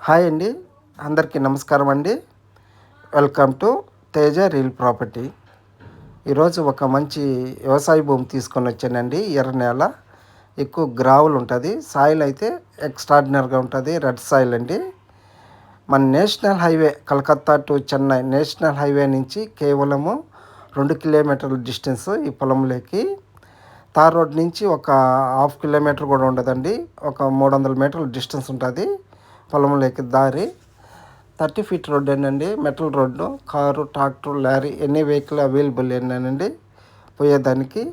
Hi అండి. అందరికీ నమస్కారం అండి. Welcome to Teja real property. ఈరోజు ఒక మంచి వ్యవసాయ భూమి తీసుకొని వచ్చానండి. ఎర్ర నేల ఎక్కువ గ్రావులు ఉంటుంది. సాయిల్ అయితే ఎక్స్ట్రాడినరీగా ఉంటుంది. రెడ్ సాయిల్ అండి. మన national highway Calcutta to Chennai national highway నుంచి కేవలము రెండు కిలోమీటర్ల డిస్టెన్స్ ఈ పొలంలోకి. తార్ రోడ్ నుంచి ఒక హాఫ్ కిలోమీటర్ కూడా ఉండదండి. ఒక మూడు వందల మీటర్ల డిస్టెన్స్ ఉంటుంది. పొలంలోకి దారి థర్టీ ఫీట్ రోడ్ ఏంటండి metal road car tractor lorry ఎన్ని వెహికల్ అవైలబుల్ ఏంటండి పోయేదానికి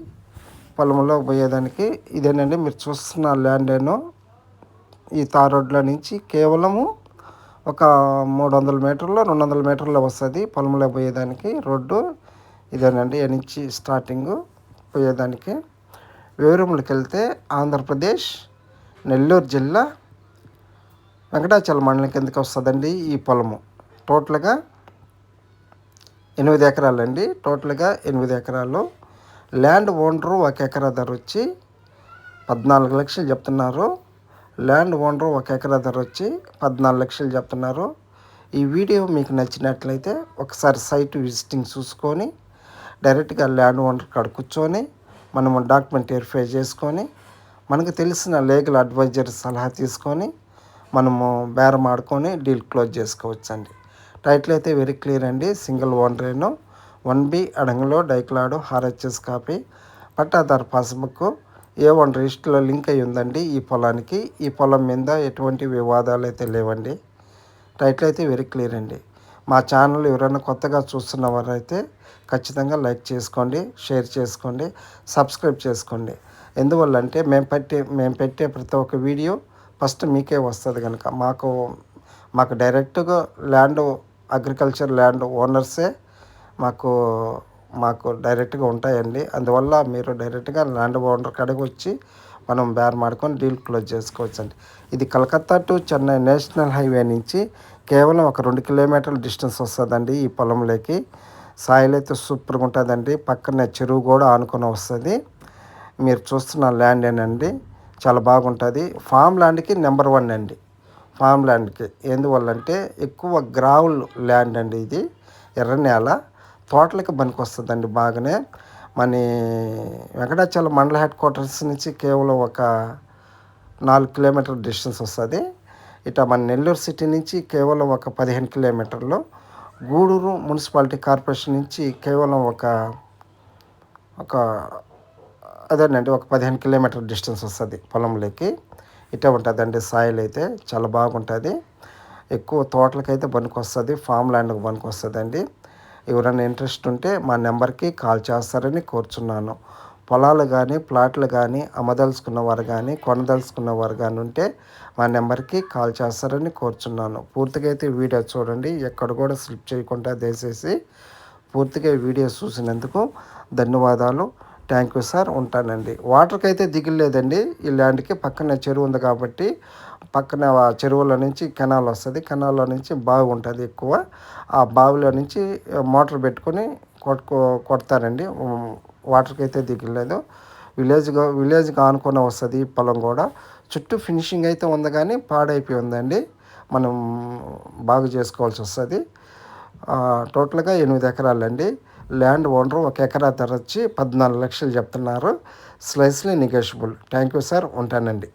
పొలంలో పోయేదానికి ఇదేనండి. మీరు చూస్తున్న ల్యాండ్ ఏనో ఈ తార్ రోడ్లో నుంచి కేవలము ఒక మూడు వందల మీటర్లు రెండు వందల మీటర్లో వస్తుంది పొలంలో పోయేదానికి. రోడ్డు ఇదేనండి. నుంచి స్టార్టింగ్ పోయేదానికి. వివరములకు వెళ్తే ఆంధ్రప్రదేశ్ నెల్లూరు జిల్లా వెంకటాచల మండలం కిందకి వస్తుందండి ఈ పొలము. టోటల్గా ఎనిమిది ఎకరాలండి. టోటల్గా ఎనిమిది ఎకరాలు. ల్యాండ్ ఓనరు ఒక ఎకరా ధర వచ్చి పద్నాలుగు లక్షలు చెప్తున్నారు. ల్యాండ్ ఓనరు ఒక ఎకరా ధర వచ్చి పద్నాలుగు లక్షలు చెప్తున్నారు. ఈ వీడియో మీకు నచ్చినట్లయితే ఒకసారి సైట్ విజిటింగ్ చూసుకొని డైరెక్ట్గా ల్యాండ్ ఓనర్ కాడ కూర్చొని మనము డాక్యుమెంట్ వెరిఫై చేసుకొని మనకు తెలిసిన లీగల్ అడ్వైజర్ సలహా తీసుకొని మనము బేరం ఆడుకొని డీల్ క్లోజ్ చేసుకోవచ్చు అండి టైటిల్ అయితే వెరీ క్లియర్ అండి. సింగిల్ ఓనరేను. వన్ బి అడంగులో డైక్లాడు హార్హెచ్ఎస్ కాపీ. పట్టాదారు పాస్బుక్ ఏ వన్ రిజిస్టర్లో లింక్ అయి ఉందండి ఈ పొలానికి. ఈ పొలం మీద ఎటువంటి వివాదాలు అయితే లేవండి. టైటిల్ అయితే వెరీ క్లియర్ అండి. మా ఛానల్ ఎవరైనా కొత్తగా చూస్తున్న వారైతే ఖచ్చితంగా లైక్ చేసుకోండి షేర్ చేసుకోండి సబ్స్క్రైబ్ చేసుకోండి. ఎందువల్ల అంటే మేము పెట్టే మేము పెట్టే ప్రతి ఒక్క వీడియో ఫస్ట్ మీకే వస్తుంది కనుక మాకు మాకు డైరెక్ట్గా ల్యాండ్ అగ్రికల్చర్ ల్యాండ్ ఓనర్సే మాకు మాకు డైరెక్ట్గా ఉంటాయండి. అందువల్ల మీరు డైరెక్ట్గా ల్యాండ్ ఓనర్ కడిగి వచ్చి మనం బేర్ మాడుకొని డీల్ క్లోజ్ చేసుకోవచ్చు అండి ఇది Calcutta to Chennai national highway నుంచి కేవలం ఒక రెండు కిలోమీటర్ల డిస్టెన్స్ వస్తుందండి ఈ పొలంలోకి. సాయిల్ అయితే సూపర్గా ఉంటుందండి. పక్కనే చెరువు కూడా ఆనుకొని వస్తుంది. మీరు చూస్తున్న ల్యాండ్ ఏనండి చాలా బాగుంటుంది. ఫామ్ ల్యాండ్కి నెంబర్ వన్ అండి. ఫామ్ ల్యాండ్కి ఎందువల్ల అంటే ఎక్కువ గ్రావుల్ ల్యాండ్ అండి ఇది ఎర్ర నేల. తోటలకి పనికి వస్తుందండి బాగానే. మన వెంకటాచలం మండల హెడ్ క్వార్టర్స్ నుంచి కేవలం ఒక నాలుగు కిలోమీటర్ డిస్టెన్స్ వస్తుంది. ఇట మన నెల్లూరు సిటీ నుంచి కేవలం ఒక పదిహేను కిలోమీటర్లు. గూడూరు మున్సిపాలిటీ కార్పొరేషన్ నుంచి కేవలం ఒక ఒక అదేనండి ఒక పదిహేను కిలోమీటర్ డిస్టెన్స్ వస్తుంది పొలంలోకి. ఇట్టే ఉంటుందండి సాయిల్ అయితే చాలా బాగుంటుంది. ఎక్కువ తోటలకైతే పనికి వస్తుంది ఫామ్ ల్యాండ్కి పనికి వస్తుందండి ఎవరైనా ఇంట్రెస్ట్ ఉంటే మా నెంబర్కి కాల్ చేస్తారని కోరుచున్నాను. పొలాలు కానీ ప్లాట్లు కానీ అమ్మదలుచుకున్న వారు కానీ కొనదలుచుకున్న వారు కానీ ఉంటే మా నెంబర్కి కాల్ చేస్తారని కోరుచున్నాను. పూర్తిగా అయితే వీడియో చూడండి ఎక్కడ కూడా స్లిప్ చేయకుండా దయచేసి పూర్తిగా వీడియో చూసినందుకు ధన్యవాదాలు. థ్యాంక్ యూ సార్ ఉంటానండి. వాటర్కి అయితే దిగులేదండి ఈ ల్యాండ్కి పక్కన చెరువు ఉంది కాబట్టి పక్కన చెరువుల నుంచి కెనాల్ వస్తుంది. కెనాల్లో నుంచి బావి ఉంటుంది ఎక్కువ. ఆ బావిలో నుంచి మోటార్ పెట్టుకొని కొట్టుకో కొడతారండి వాటర్కి అయితే దిగలేదు విలేజ్గా విలేజ్గా ఆనుకొని వస్తుంది ఈ పొలం కూడా. చుట్టూ ఫినిషింగ్ అయితే ఉంది కానీ పాడైపోయి ఉందండి. మనం బాగు చేసుకోవాల్సి వస్తుంది. టోటల్గా ఎనిమిది ఎకరాలండి. ల్యాండ్ ఓనర్ ఒక ఎకరా ధర వచ్చి పద్నాలుగు లక్షలు చెప్తున్నారు. Slightly negotiable. Thank you sir. ఉంటానండి.